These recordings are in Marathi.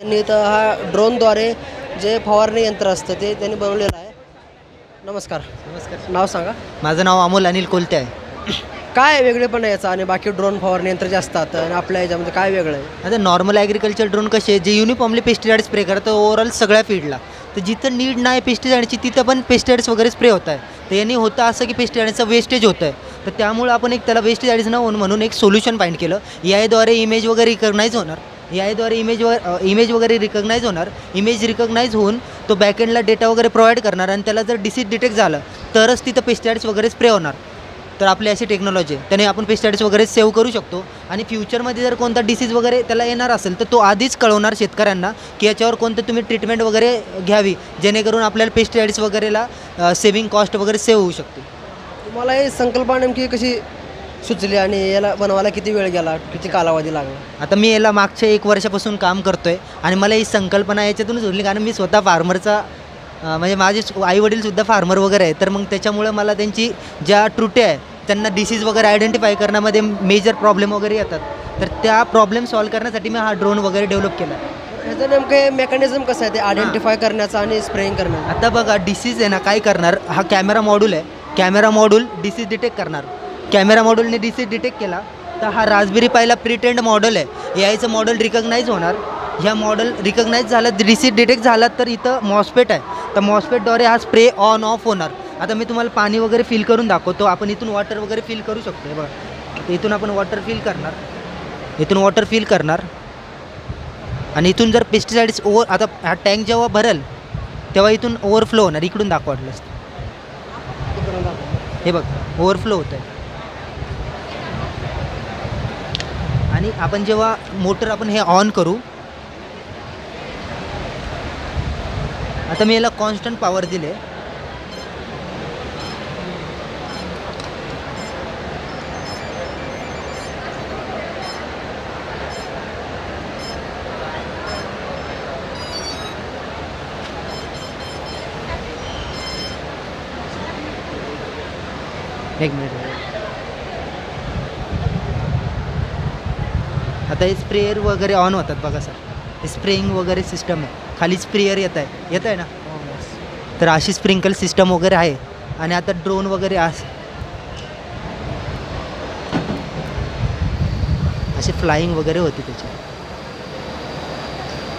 त्यांनी इथं हा ड्रोनद्वारे जे फवारणी यंत्र असतं ते त्यांनी बनवलेलं आहे. नमस्कार. नमस्कार. नाव सांगा. माझं नाव अमोल अनिल कोलते आहे. काय वेगळेपण आहे याचा आणि बाकी ड्रोन फवारणी यंत्र जे असतात आणि आपल्या याच्यामध्ये काय वेगळं आहे? आता नॉर्मल ॲग्रिकल्चर ड्रोन कसे आहे, जे युनिफॉर्मली पेस्टिसाइड स्प्रे करतं ओव्हरऑल सगळ्या फील्डला तर जिथं नीड नाही पेस्टिसाइडची तिथं पण पेस्टिसाइड्स वगैरे स्प्रे होत आहे. तर यांनी होतं असं की पेस्टिसाइडचं वेस्टेज होतं आहे तर त्यामुळं आपण एक त्याला वेस्टेज न म्हणून एक सोल्युशन फाईंड केलं. याद्वारे इमेज वगैरे रिकग्नाईज होणार. याद्वारे इमेज व इमेज वगैरे रिकग्नाईज होणार. इमेज रिकग्नाईज होऊन तो बॅकएंडला डेटा वगैरे प्रोव्हाइड करणार आणि त्याला जर डिसीज डिटेक्ट झालं तरच तिथं पेस्टिसाइड्स वगैरे स्प्रे होणार. तर आपली अशी टेक्नॉलॉजी आहे. त्याने आपण पेस्टिसाइड्स वगैरे सेव्ह करू शकतो. आणि फ्युचरमध्ये जर कोणता डिसीज वगैरे त्याला येणार असेल तर तो आधीच कळवणार शेतकऱ्यांना की याच्यावर कोणतं तुम्ही ट्रीटमेंट वगैरे घ्यावी जेणेकरून आपल्याला पेस्टिसाइड्स वगैरेला सेविंग कॉस्ट वगैरे सेव्ह होऊ शकते. तुम्हाला हे संकल्पना नेमकी कशी सुचली आणि याला बनवायला किती वेळ गेला किती कालावधी लागला? आता मी याला मागच्या एक वर्षापासून काम करतो आहे आणि मला ही संकल्पना याच्यातूनच उरली कारण मी स्वतः फार्मरचा अं, म्हणजे माझे आईवडीलसुद्धा फार्मर वगैरे आहे तर मग त्याच्यामुळं मला त्यांची ज्या त्रुट्या आहे त्यांना डिसीज वगैरे आयडेंटिफाय करण्यामध्ये मेजर प्रॉब्लेम वगैरे येतात. तर त्या प्रॉब्लेम सॉल्व करण्यासाठी मी हा ड्रोन वगैरे डेव्हलप केला. ह्याचं नेमकं मेकॅनिझम कसं आहे ते आयडेंटिफाय करण्याचं आणि स्प्रेइंग करण्याचं? आता बघा डिसीज आहे ना काय करणार? हा कॅमेरा मॉड्यूल आहे. कॅमेरा मॉड्यूल डिसीज डिटेक्ट करणार. कॅमेरा मॉडलने डिसीज डिटेक्ट केला तर हा रासबेरी पाहिला प्रिटेंड मॉडेल आहे. यायचं मॉडेल रिकग्नाईज होणार. ह्या मॉडेल रिकग्नाईज झालं डिसीज डिटेक्ट झाला तर इथं मॉस्पेट आहे. तर मॉस्पेटद्वारे हा स्प्रे ऑन ऑफ होणार. आता मी तुम्हाला पाणी वगैरे फिल करून दाखवतो. आपण इथून वॉटर वगैरे फिल करू शकतो. आहे बघा. इथून आपण वॉटर फिल करणार. इथून वॉटर फिल करणार. आणि इथून जर पेस्टिसाइड्स ओवर आता हा टँक जेव्हा भरेल तेव्हा इथून ओव्हरफ्लो होणार. इकडून दाखव हे बघ ओव्हरफ्लो होतं आहे आणि आपण जेव्हा मोटर आपण हे ऑन करू आता मी याला कॉन्स्टंट पॉवर दिले. एक मिनिट आता हे स्प्रेअर वगैरे ऑन होतात बघा सर हे स्प्रेइंग वगैरे सिस्टम आहे. खाली स्प्रेअर येत आहे. येत आहे ना? तर अशी स्प्रिंकल सिस्टम वगैरे आहे. आणि आता ड्रोन वगैरे अस असे फ्लाईंग वगैरे होते त्याचे.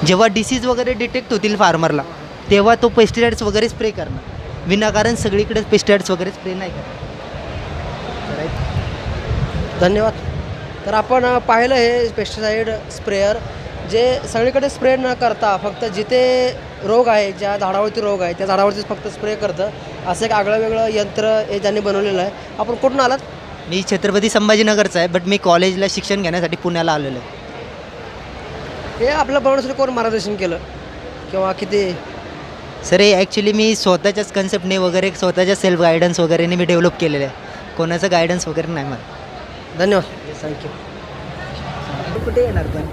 जेव्हा डिसीज वगैरे डिटेक्ट होतील फार्मरला तेव्हा तो पेस्टिसाइड्स वगैरे स्प्रे करणार. विनाकारण सगळीकडे पेस्टिसाइड्स वगैरे स्प्रे नाही करणार. धन्यवाद. तर आपण पाहिलं हे पेस्टिसाईड स्प्रेअर जे सगळीकडे स्प्रे न करता फक्त जिथे रोग आहे ज्या झाडावरती रोग आहे त्या झाडावरतीच फक्त स्प्रे करतं असं एक आगळं वेगळं यंत्र हे ज्यांनी बनवलेलं आहे. आपण कुठून आलात? मी छत्रपती संभाजीनगरचा आहे बट मी कॉलेजला शिक्षण घेण्यासाठी पुण्याला आलेलो आहे. हे आपल्या बनवण्यासाठी कोण मार्गदर्शन केलं? किंवा किती? सर हे ॲक्च्युली मी स्वतःच्याच कन्सेप्टने वगैरे स्वतःच्या सेल्फ गायडन्स वगैरेने मी डेव्हलप केलेलं आहे. कोणाचं गायडन्स वगैरे नाही मला. धन्यवाद. थँक्यू. कुठे येणार पण?